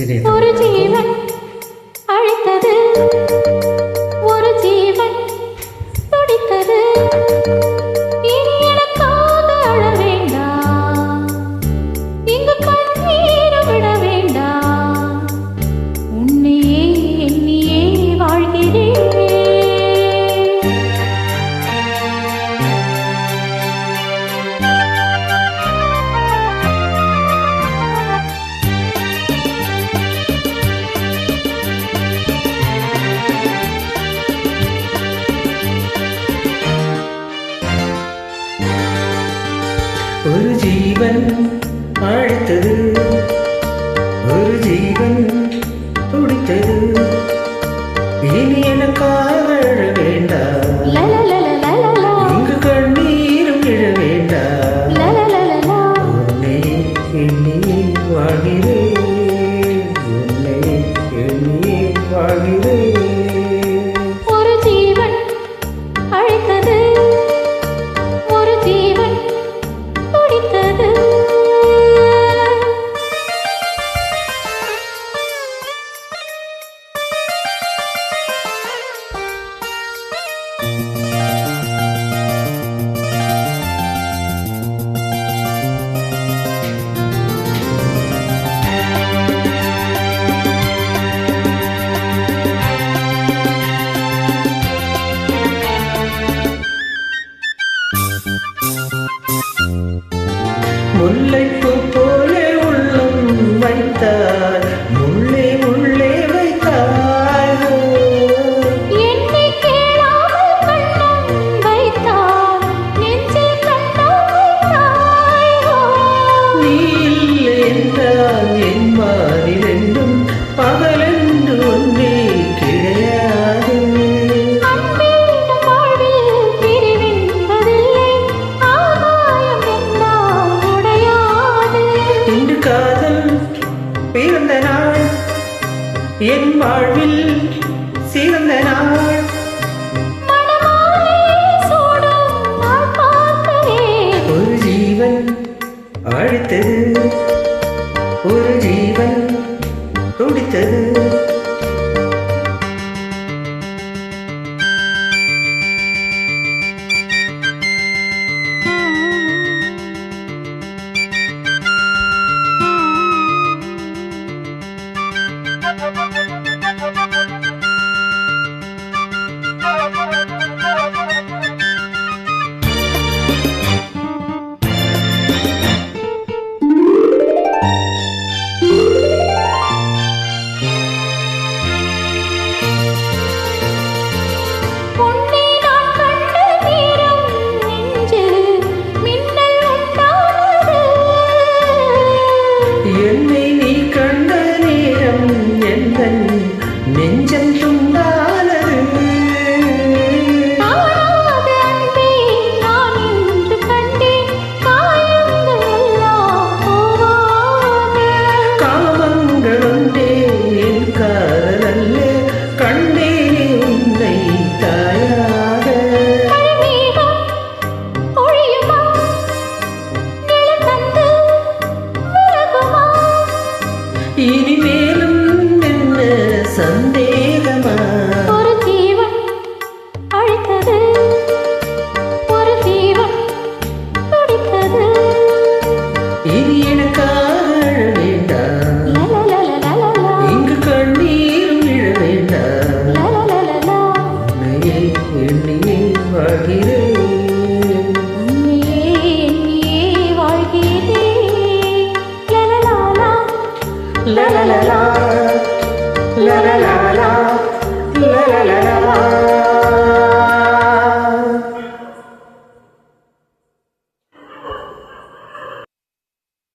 சிறிய ஒரு ஜீவன் அழைத்தது. ஒரு ஜீவன் துடித்தது. ஒரு ஜீவன் அழைத்தது ஒரு ஜீவன் துடித்தது. இனி எனக்காக அழ வேண்டாம். இங்கு கண்ணீரும் இழ வேண்டாம். எண்ணி வாழ்கிறேன் இன்று காதல் பிறந்த நாள். என் வாழ்வில் சிறந்த நாள். ஒரு ஜீவன் அழித்தது. ஒரு ஜீவன் துடித்தது. la la la.